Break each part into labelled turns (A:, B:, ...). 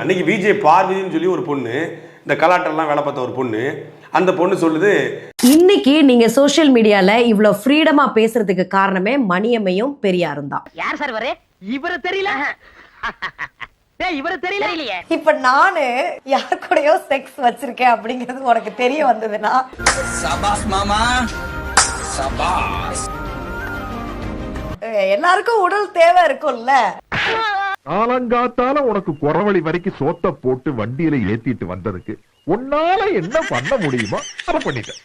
A: அன்னைக்கு விஜய் பார்வதின்னு சொல்லி ஒரு பொண்ணு இந்த கலாட்டெல்லாம் வேலை பார்த்த ஒரு பொண்ணு அந்த பொண்ணு சொல்லுது
B: இன்னைக்கு நீங்க சோஷியல் மீடியால இவ்ளோ ஃப்ரீடமா பேசுறதுக்கு காரணமே மணியம்மையும் பெரியாரும் தான்.
C: யார் சார் இவரு? இவரு தெரியல. இவரு தெரியல.
B: இப்ப நானு யார் கூடயோ செக்ஸ் வச்சிருக்கேன் அப்படிங்கிறது உனக்கு தெரிய வந்ததுன்னா?
D: சபாஸ் மாமா. சபாஸ்.
B: எல்லாருக்கும் உடல் தேவை இருக்கும்ல.
E: காலங்காத்தால உனக்கு குறவழி வரைக்கும் சோத்த போட்டு வண்டியில ஏத்திட்டு வந்ததுக்கு உன்னால என்ன பண்ண முடியுமோ அதை பண்ணிட்டேன்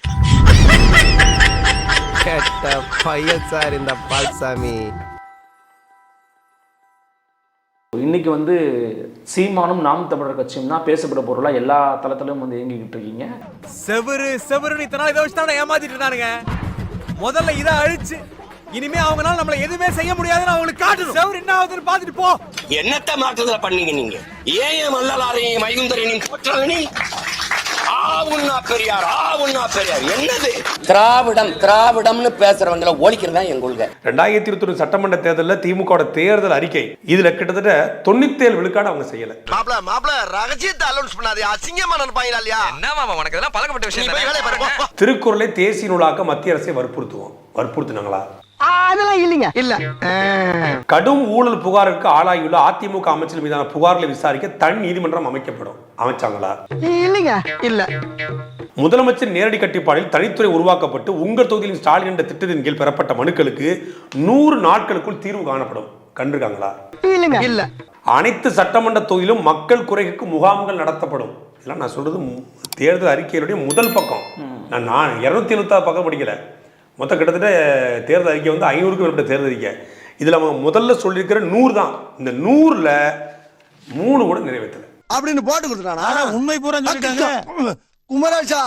F: கெட்ட பையன் சார் இந்த பால்சாமி.
G: இன்னைக்கு வந்து சீமானும் நாம் தமிழர் கட்சியும் தான் பேசப்பட பொருளா எல்லா தளத்திலும் வந்து இயங்கிக்கிட்டு இருக்கீங்க.
D: செவரு செவருன்னு இத்தனை நாள் இதை வச்சு தான் ஏமாத்திட்டு இருந்தானுங்க. முதல்ல இதை அழிச்சு இனிமே அவங்களால நம்மள எதுவுமே செய்ய முடியாதுன்னு அவங்களுக்கு காட்டணும். செவரு என்ன ஆகுதுன்னு பாத்துட்டு போ.
H: என்னத்த மாற்றத்துல பண்ணீங்க நீங்க? ஏன் என் வள்ளலாரையும் மைகுந்தரையும் போற்றாங்க நீ? ஆவுன்னா பெரியார் ஆவுன்னா பெரியார். என்னது? திராவிடம் திராவிடம்னு பேசுறவங்கள ஒழிக்கிறதா என் கொள்கை.
A: ரெண்டாயிரத்தி இருபத்தி சட்டமன்ற தேர்தலில் திமுக தேர்தல் அறிக்கை. இதுல கிட்டத்தட்ட தொண்ணூத்தி ஏழு விழுக்காடு அவங்க செய்யல.
F: மாப்ள மாப்ள ரகசியத்தை அலௌன்ஸ் பண்ணாதே. அசிங்கமா நினைப்பாங்களா இல்லையா?
D: என்ன மாமா உனக்கு இதெல்லாம் பழக்கப்பட்ட
F: போ.
A: திருக்குறளை தேசிய நூலாக்க மத்திய அரசை வற்புறுத்துவோம். வற்புறுத்தினாங்களா?
C: அதெல்லாம் இல்லைங்க.
F: இல்ல.
A: கடும் ஊழல் புகாருக்கு ஆளாகியுள்ள அதிமுக அமைச்சர் மீதான புகார்களை விசாரிக்க தனி நீதிமன்றம் அமைக்கப்படும். அமைச்சாங்களா?
C: இல்லைங்க.
F: இல்ல.
A: முதலமைச்சர் நேரடி கட்டுப்பாடில் தனித்துறை உருவாக்கப்பட்டு உங்கள் தொகுதியில் ஸ்டாலின் என்ற திட்டத்தின் கீழ் பெறப்பட்ட மனுக்களுக்கு நூறு நாட்களுக்குள் தீர்வு காணப்படும். கண்டிருக்காங்களா?
C: இல்லைங்க.
F: இல்ல.
A: அனைத்து சட்டமன்ற தொகுதியிலும் மக்கள் குறைக்கு முகாம்கள் நடத்தப்படும். இதெல்லாம் நான் சொல்றது தேர்தல் அறிக்கையினுடைய முதல் பக்கம். நான் நான் இரநூத்தி எழுபத்தாறு பக்கம் படிக்கல. மொத்தம் கிட்டத்தட்ட தேர்தல் அறிக்கை வந்து ஐநூறுக்கும் மேற்பட்ட தேர்தல் அறிக்கை இதில் அவங்க முதல்ல சொல்லியிருக்கிற நூறு தான். இந்த நூறில் மூணு கூட நிறைவேற்றலை.
F: அப்படின்னு போட்டு கொடுத்துட்டானா? உண்மை பூரா சொல்லிட்டாங்க. குமரேஷா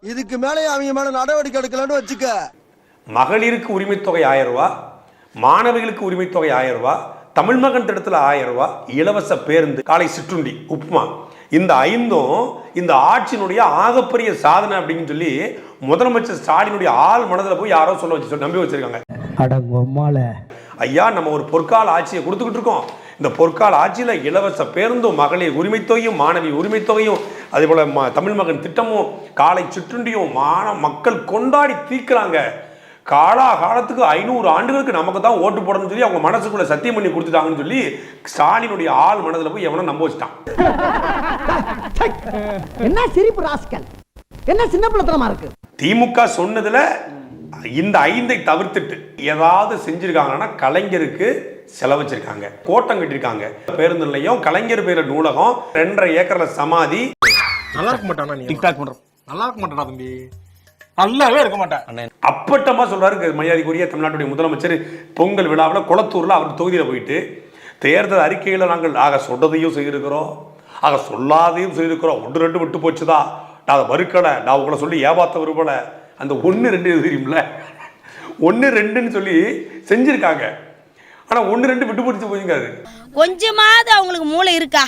F: இதுக்கு மேலே அவங்க மேல நடவடிக்கை எடுக்கலன்னு வச்சுக்க.
A: மகளிருக்கு உரிமைத் தொகை ஆயிரம் ரூபா மாணவிகளுக்கு உரிமைத் தொகை ஆயிரம் ரூபா தமிழ் மகன் திட்டத்தில் ஆயிரம் ரூபா இலவச பேருந்து காலை சிற்றுண்டி உப்புமா. இந்த ஐந்தும் இந்த ஆட்சியினுடைய ஆகப்பெரிய சாதனை அப்படின்னு சொல்லி முதலமைச்சர் ஸ்டாலினுடைய ஆள் மனதில் போய் யாரோ சொல்ல வச்சு நம்பி வச்சிருக்காங்க. ஐயா நம்ம ஒரு பொற்கால ஆட்சியை கொடுத்துக்கிட்டு இருக்கோம். இந்த பொற்கால ஆட்சியில் இலவச பேருந்தும் மகளிர் உரிமைத் தொகையும் மாணவி உரிமைத் தொகையும் அதே போல் தமிழ் மகன் திட்டமும் காலை சிற்றுண்டியும் மான மக்கள் கொண்டாடி தீர்க்கிறாங்க. காலா காலத்துக்கு ஐநூறு ஆண்டுகளுக்கு நமக்கு தான் ஓட்டு போடணும்னு சொல்லி அவங்க மனசுக்குள்ள சத்தியம் பண்ணி கொடுத்துட்டாங்கன்னு சொல்லி ஸ்டாலினுடைய ஆள் மனதில் போய் எவனோ நம்ப வச்சுட்டான்.
C: என்ன சிரிப்பு ராஸ்கல்? என்ன சின்ன பிள்ளைத்தனமா இருக்கு?
A: திமுக சொன்னதுல இந்த ஐந்தை தவிர்த்துட்டு ஏதாவது செஞ்சிருக்காங்கன்னா கலைஞருக்கு செலவச்சிருக்காங்க கோட்டம் கட்டியிருக்காங்க பேருந்து நிலையம் கலைஞர் பேர நூலகம் ரெண்டரை ஏக்கர்ல சமாதி.
E: நல்லா இருக்க மாட்டானா நீ? டிக்டாக் பண்ற நல்லா இருக்க மாட்டானா தம்பி? நல்லாவே இருக்க மாட்டேன்
A: அப்பட்டமா சொல்றாரு மரியாதைக்குரிய தமிழ்நாட்டுடைய முதலமைச்சர். பொங்கல் விழாவில் குளத்தூர்ல அவர் தொகுதியில போயிட்டு தேர்தல் அறிக்கையில நாங்கள் ஆக சொன்னதையும் செய்திருக்கிறோம். ஆக சொல்லாதையும் செய்திருக்கிறோம். ஒன்று ரெண்டு விட்டு போச்சுதா? நான் அதை மறுக்கலை. நான் உங்களை சொல்லி ஏமாத்த விரும்பல. அந்த ஒன்று ரெண்டு எது தெரியுமில்ல ஒன்று ரெண்டுன்னு சொல்லி செஞ்சிருக்காங்க. ஆனா ஒன்று ரெண்டு விட்டு போச்சு போயிருக்காது
I: கொஞ்சமாவது அவங்களுக்கு மூளை இருக்கா?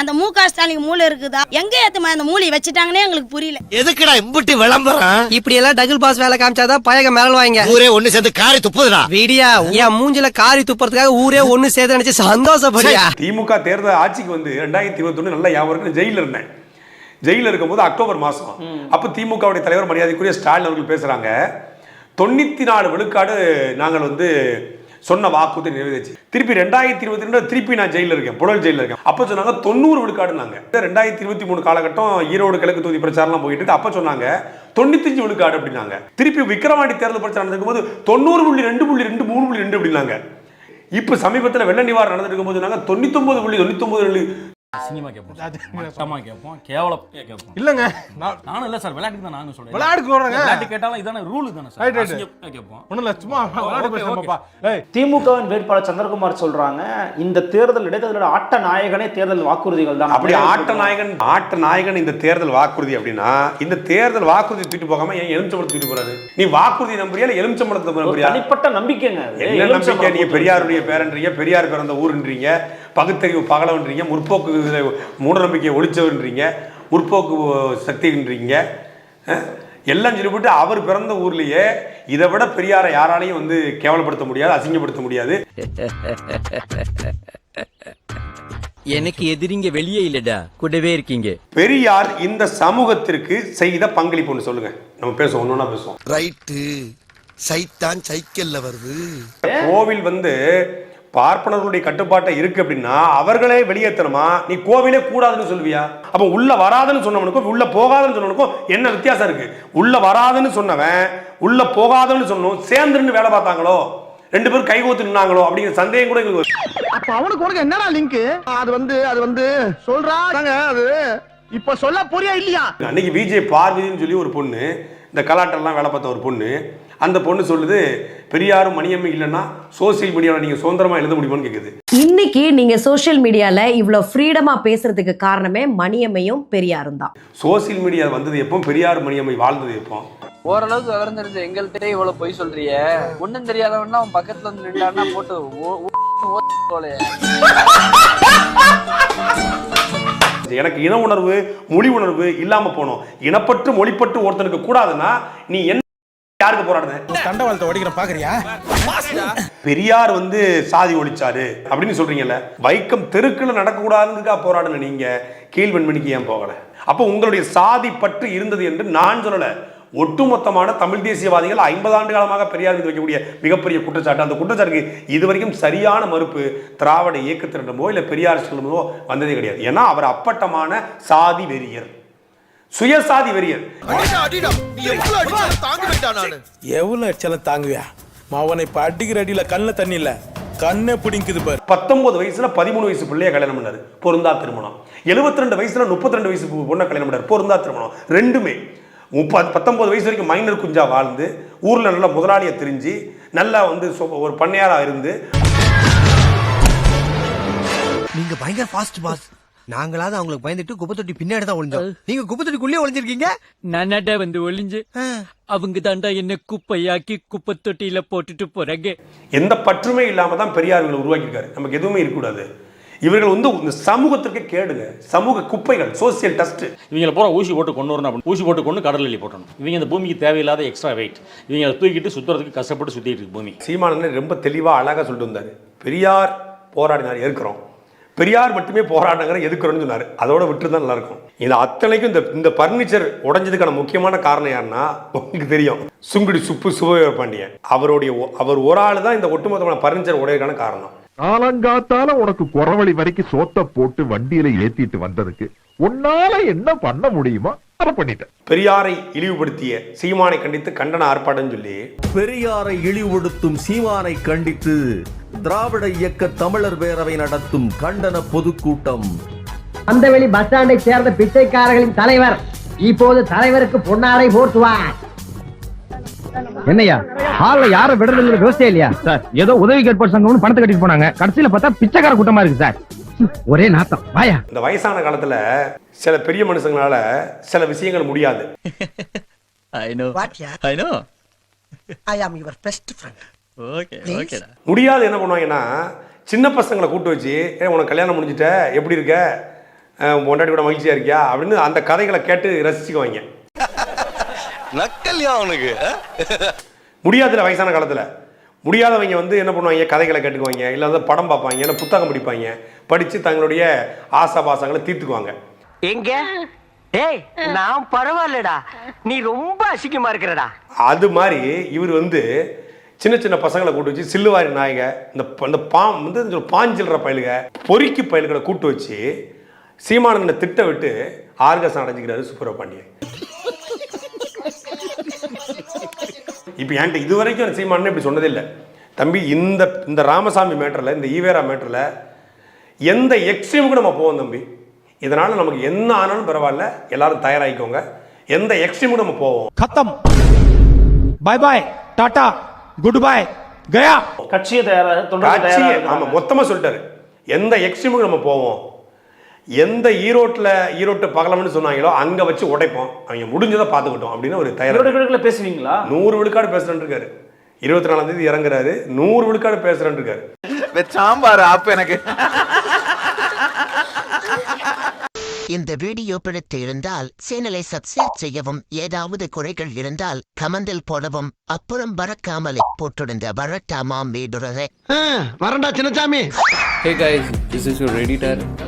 I: அந்த மு க ஸ்டாலின் மூளை இருக்குதா? எங்க ஏத்துமா அந்த மூளையை வச்சுட்டாங்கன்னே எங்களுக்கு புரியல.
F: எதுக்குடா இம்புட்டு விளம்பரம்?
C: இப்படி எல்லாம் டபுள் பாஸ் வேலை காமிச்சாதான் பயக மேல வாங்க
F: ஊரே ஒண்ணு சேர்ந்து காரி துப்புதுடா.
C: வீடியா என் மூஞ்சில காரி துப்புறதுக்காக ஊரே ஒண்ணு சேர்த்து நினைச்சு சந்தோஷப்படியா?
A: திமுக தேர்தல் ஆட்சிக்கு வந்து ரெண்டாயிரத்தி இருபத்தொன்னு நல்ல ஞாபகம் இருக்கு. ஜெயிலில் இருந்தேன். ஜெயிலில் இருக்கும்போது அக்டோபர் மாதம் அப்போ திமுகவுடைய தலைவர் மரியாதைக்குரிய ஸ்டாலின் அவர்கள் பேசுகிறாங்க தொண்ணூற்றி நாலு விழுக்காடு நாங்கள் வந்து சொன்ன வாக்குறுதி நிறைவேறிச்சு திருப்பி ரெண்டாயிரத்தி இருபத்தி ரெண்டு திருப்பி நான் ஜெயிலில் இருக்கேன். புழல் ஜெயிலில் இருக்கேன். அப்போ சொன்னாங்க தொண்ணூறு விழுக்காடுனாங்க. ரெண்டாயிரத்தி இருபத்தி மூணு காலகட்டம் ஈரோடு கிழக்கு தொகுதி பிரச்சாரம்லாம் போயிட்டு இருக்கு. அப்போ சொன்னாங்க தொண்ணூத்தஞ்சு விழுக்காடு அப்படின்னாங்க. திருப்பி விக்ரவாண்டி தேர்தல் பிரச்சாரம் நடக்கும்போது தொண்ணூறு புள்ளி ரெண்டு புள்ளி ரெண்டு மூணு புள்ளி ரெண்டு அப்படின்னாங்க. இப்போ சமீபத்தில் வெள்ள நிவாரணம் நடந்துட்டு இருக்கும்போது நாங்கள் தொண்ணூத்தொம்பது புள்ளி தொண்ணூத்தொம்பது
G: சினிமா கேட்போம் கேட்போம் கேவலம் கேட்போம்
E: இல்லங்க. நான்
G: நானும் இல்ல சார் விளையாட்டுக்கு தான் நானும் சொல்றேன்.
E: விளையாட்டுக்கு.
G: விளையாட்டு கேட்டாலும் இதான ரூல் தானே சார். கேட்போம்
E: ஒண்ணும் இல்ல சும்மா
G: திமுகவின் வேட்பாளர் சந்திரகுமார் சொல்றாங்க இந்த தேர்தல் இடைத்தேர்தலோட ஆட்ட நாயகனே தேர்தல் வாக்குறுதிகள் தான்.
A: அப்படி ஆட்ட நாயகன் ஆட்ட நாயகன் இந்த தேர்தல் வாக்குறுதி அப்படின்னா இந்த தேர்தல் வாக்குறுதி தூக்கிட்டு போகாம ஏன் எலுமிச்சம்பழத்தை தூக்கிட்டு போறாரு? நீ வாக்குறுதி நம்புறியா இல்ல எலுமிச்சம்பழத்தை நம்புறியா?
G: தனிப்பட்ட நம்பிக்கைங்க.
A: என்ன நம்பிக்கை?
G: எலுமிச்சம்பழம்
A: நீங்க பெரியாருடைய பேரன்றீங்க பெரியார் பிறந்த ஊருன்றீங்க பகுத்தறிவு பகலவன்றீங்க முற்போக்கு இதுல மூட நம்பிக்கையை ஒழிச்சவன்றீங்க முற்போக்கு சக்தின்றீங்க? எல்லாம் சொல்லிவிட்டு அவர் பிறந்த ஊர்லயே இதை விட பெரியாரை யாராலையும் வந்து கேவலப்படுத்த முடியாது அசிங்கப்படுத்த முடியாது.
J: எனக்கு எதிரிங்க வெளியே இல்லடா கூடவே இருக்கீங்க.
A: பெரியார் இந்த சமூகத்திற்கு செய்த பங்களிப்புன்னு சொல்லுங்க. நம்ம பேசுவோம் ஒன்னொன்னா பேசுவோம்.
F: ரைட்டு. சைத்தான் சைக்கிள்ல வருது.
A: கோவில் வந்து பார்ப்பனர்களுடைய கட்டுப்பாட்டை இருக்கு அப்படின்னா அவர்களே வெளியேற்றணுமா? நீ கோவிலே கூடாதுன்னு சொல்லுவியா? அப்ப உள்ள வராதுன்னு சொன்னவனுக்கும் உள்ள போகாதுன்னு சொன்னவனுக்கும் என்ன வித்தியாசம் இருக்கு? உள்ள வராதுன்னு சொன்னவன் உள்ள போகாதுன்னு சொன்னோம் சேர்ந்துருந்து வேலை பார்த்தாங்களோ? ரெண்டு பேரும் கைகோத்து நின்னாங்களோ? அப்படிங்கிற சந்தேகம் கூட எங்களுக்கு
C: அப்ப அவனுக்கு உனக்கு என்னடா லிங்க் அது வந்து அது வந்து சொல்றாங்க அது? இப்ப சொல்ல புரியா இல்லையா
A: அன்னைக்கு விஜய் பார்வதின்னு சொல்லி ஒரு பொண்ணு இந்த கலாட்டெல்லாம் வேலை பார்த்த ஒரு பொண்ணு அந்த பொண்ணு சொல்லுது பெரியாரும் மணியம்மை இல்லைன்னா சோசியல் மீடியாவில் நீங்கள் சுதந்திரமா எழுத முடியுமான்னு கேட்குது
B: இன்னைக்கு நீங்க சோஷியல் மீடியால இவ்ளோ ஃப்ரீடமா பேசுறதுக்கு காரணமே மணியம்மையும் பெரியாரும் தான்
A: சோசியல் மீடியா வந்தது எப்போ பெரியார் மணியம்மை வாழ்ந்தது எப்போ
J: ஓரளவுக்கு விவரம் தெரிஞ்ச எங்கள்கிட்ட இவ்வளவு பொய் சொல்றிய ஒண்ணும் தெரியாதவன்னா அவன் பக்கத்துல வந்து நின்றான்னா போட்டு ஓ- போலே.
A: எனக்கு இன உணர்வு மொழி உணர்வு இல்லாம போனோம். இனப்பற்று மொழிப்பற்று ஒருத்தனுக்கு கூடாதுன்னா நீ என்ன யாருக்கு போராடுன
D: தண்டவாளத்தை ஓடிக்கிற பாக்குறியா?
A: பெரியார் வந்து சாதி ஒழிச்சாரு அப்படின்னு சொல்றீங்கல்ல. வைக்கம் தெருக்குள்ள நடக்கக்கூடாதுக்கா போராடுன நீங்க கீழ்வெண்மணிக்கு ஏன் போகல? அப்போ உங்களுடைய சாதி பற்று இருந்தது என்று நான் சொல்லல. ஒட்டுமொத்தமான தமிழ் தேசியவாதிகள் ஐம்பது ஆண்டு காலமாக பெரியார் மீது வைக்கக்கூடிய மிகப்பெரிய குற்றச்சாட்டு. அந்த குற்றச்சாட்டுக்கு இதுவரைக்கும் சரியான மறுப்பு திராவிட இயக்கத்தினமோ இல்லை பெரியார் செல்லுமோ வந்ததே கிடையாது. ஏன்னா அவர் அப்பட்டமான சாதி வெறியர். சுயசாதி வெறியர்.
D: எவ்வளவு அடிச்சாலும் தாங்குவியா? அவனை இப்ப அடிக்கிற அடியில கண்ணுல தண்ணி இல்ல. கண்ணே பிடிக்குது பாரு.
A: பத்தொன்பது வயசுல பதிமூணு வயசு பிள்ளைய கல்யாணம் பண்ணாரு. பொருந்தா திருமணம். 72 ரெண்டு வயசுல முப்பத்தி ரெண்டு வயசு பொண்ணை கல்யாணம் பண்ணாரு. பொருந்தா திருமணம். ரெண்டுமே. முப்பது பத்தொன்பது வயசு வரைக்கும் மைனர் குஞ்சா வாழ்ந்து ஊர்ல நல்ல முதலாளியை தெரிஞ்சு நல்லா வந்து ஒரு பண்ணையாரா இருந்து.
F: நீங்க பயங்கர ஃபாஸ்ட் பாஸ் நாங்களாவது அவங்களுக்கு பயந்துட்டு குப்பை தொட்டி பின்னாடி தான் ஒளிஞ்சோம். நீங்க குப்பை தொட்டிக்குள்ளே ஒளிஞ்சிருக்கீங்க?
J: நானாடா வந்து ஒளிஞ்சு. அவங்க தாண்டா என்ன குப்பையாக்கி குப்பை தொட்டியில போட்டுட்டு போறாங்க.
A: எந்த பற்றுமே இல்லாம தான் பெரியார் இவங்களை உருவாக்கியிருக்காரு. நமக்கு எதுவுமே இருக்கக்கூடாது. இவர்கள் வந்து இந்த சமூகத்திற்கு கேடுங்க. சமூக குப்பைகள் சோசியல் டஸ்ட்
K: இவங்களை பூரா ஊசி போட்டு கொண்டு வரணும் அப்படின்னு. ஊசி போட்டு கொண்டு கடலில் அள்ளி போட்டணும். இவங்க இந்த பூமிக்கு தேவையில்லாத எக்ஸ்ட்ரா வெயிட் இவங்களை தூக்கிட்டு சுத்துறதுக்கு கஷ்டப்பட்டு சுத்திட்டு இருக்கு பூமி.
A: சீமானன் ரொம்ப தெளிவா அழகா சொல்லிட்டு வந்தாரு. பெரியார் போராடினார் எதிர்க்கிறோம் பெரியார் மட்டுமே போராடினாங்கிற எதுக்குறோம்னு சொன்னார். அதோட விட்டு தான் நல்லா இருக்கும் இது அத்தனைக்கும் இந்த இந்த பர்னிச்சர் உடைஞ்சதுக்கான முக்கியமான காரணம் யாருன்னா உங்களுக்கு தெரியும். சுங்குடி சுப்பு சுபவீர பாண்டியன். அவருடைய அவர் ஒரு ஆள் தான் இந்த ஒட்டுமொத்தமான பர்னிச்சர் உடையதுக்கான காரணம்.
E: காலங்காத்தால உனக்கு குறவழி வரைக்கும் சோத்த போட்டு வண்டியில ஏத்திட்டு வந்ததுக்கு உன்னால என்ன பண்ண முடியுமோ அதை பண்ணிட்டேன்.
A: பெரியாரை இழிவுபடுத்திய சீமானை கண்டித்து கண்டன ஆர்ப்பாட்டம் சொல்லி.
F: பெரியாரை இழிவுபடுத்தும் சீமானை கண்டித்து திராவிட இயக்க தமிழர் பேரவை நடத்தும் கண்டன பொதுக்கூட்டம்.
C: அந்த வெளி பஸ் ஸ்டாண்டை சேர்ந்த பிச்சைக்காரர்களின் தலைவர். இப்போது தலைவருக்கு பொன்னாடை போர்த்துவார். என்னையா ஹால்ல யார விடுறதுங்கிற யோசிச்சே இல்லையா? சார் ஏதோ உதவி கேட்பார் சங்கம்னு பணத்தை கட்டிட்டு போனாங்க. கடைசியில பார்த்தா பிச்சைக்கார கூட்டமா இருக்கு சார். ஒரே நாத்தம். வாயா.
A: இந்த வயசான காலத்துல சில பெரிய மனுஷங்களால சில விஷயங்கள் முடியாது.
J: I know I know
C: I am your best friend
J: okay ஓகேடா
A: முடியாது என்ன பண்ணுவாங்கன்னா சின்ன பசங்களை கூட்டு வச்சு ஏ உனக்கு கல்யாணம் முடிஞ்சிட்ட? எப்படி இருக்க? பொண்டாட்டி கூட மகிழ்ச்சியா இருக்கியா? அப்படின்னு அந்த கதைகளை கேட்டு ரசிச்சுக்குவாங்க.
F: நக்கல்யா அவனுக்கு
A: முடியாதுல வயசான காலத்துல. முடியாதவங்க வந்து என்ன பண்ணுவாங்க? கதைகளை கேட்டுக்குவாங்க. இல்லை வந்து படம் பார்ப்பாங்க. இல்லை புத்தகம் படிப்பாங்க. படித்து தங்களுடைய ஆசாபாசங்களை தீர்த்துக்குவாங்க.
C: எங்க? டேய் நான் பரவாயில்லடா. நீ ரொம்ப அசிங்கமா இருக்கிறடா.
A: அது மாதிரி இவர் வந்து சின்ன சின்ன பசங்களை கூட்டு வச்சு சில்லுவாரி நாயக இந்த ப- இந்த பாம் வந்து பாஞ்சில்ற பயலுக பொறுக்கி பயல்களை கூட்டு வச்சு சீமானந்தனை திட்ட விட்டு ஆர்கசம் அடைஞ்சிக்கிறாரு சுப்புர பாண்டியன் இப்போ என்கிட்ட இது வரைக்கும் சீமானே இப்படி சொன்னதில்லை. தம்பி இந்த இந்த ராமசாமி மேட்டரில் இந்த ஈவேரா மேட்டரில் எந்த எக்ஸ்ட்ரீமுக்கும் நம்ம போவோம் தம்பி? இதனால் நமக்கு என்ன ஆனாலும் பரவாயில்ல எல்லாரும் தயாராகிக்கோங்க. எந்த எக்ஸ்ட்ரீமுக்கும் நம்ம போவோம்?
D: கத்தம். Bye bye tata good bye Gaya
G: கட்சியை தயாராக
A: ஆமாம் மொத்தமாக சொல்லிட்டாரு. எந்த எக்ஸ்ட்ரீமுக்கும் நம்ம போவோம்? எந்த ஈரோட்டில் ஈரோட்டு பகலம்னு சொன்னாங்களோ அங்க வச்சு உடைப்போம். அவங்க முடிஞ்சதை பார்த்துக்கிட்டோம் அப்படின்னு ஒரு தயார்
G: இவர்களுக்குள்ள பேசுவீங்களா?
A: நூறு விழுக்காடு பேசுறேன் இருக்காரு. இருபத்தி நாலாம் தேதி இறங்குறாரு. நூறு விழுக்காடு பேசுறேன் இருக்காரு.
D: சாம்பார் ஆப் எனக்கு.
C: இந்த வீடியோ பிடித்து இருந்தால் சேனலை சப்ஸ்கிரைப் செய்யவும் ஏதாவது குறைகள் இருந்தால் கமெண்டில் போடவும் அப்புறம் பறக்காமலே போட்டிருந்த வரட்டாமாம் வீடுறதை
F: வரண்டா Chinnasamy
J: Hey guys, this is your editor.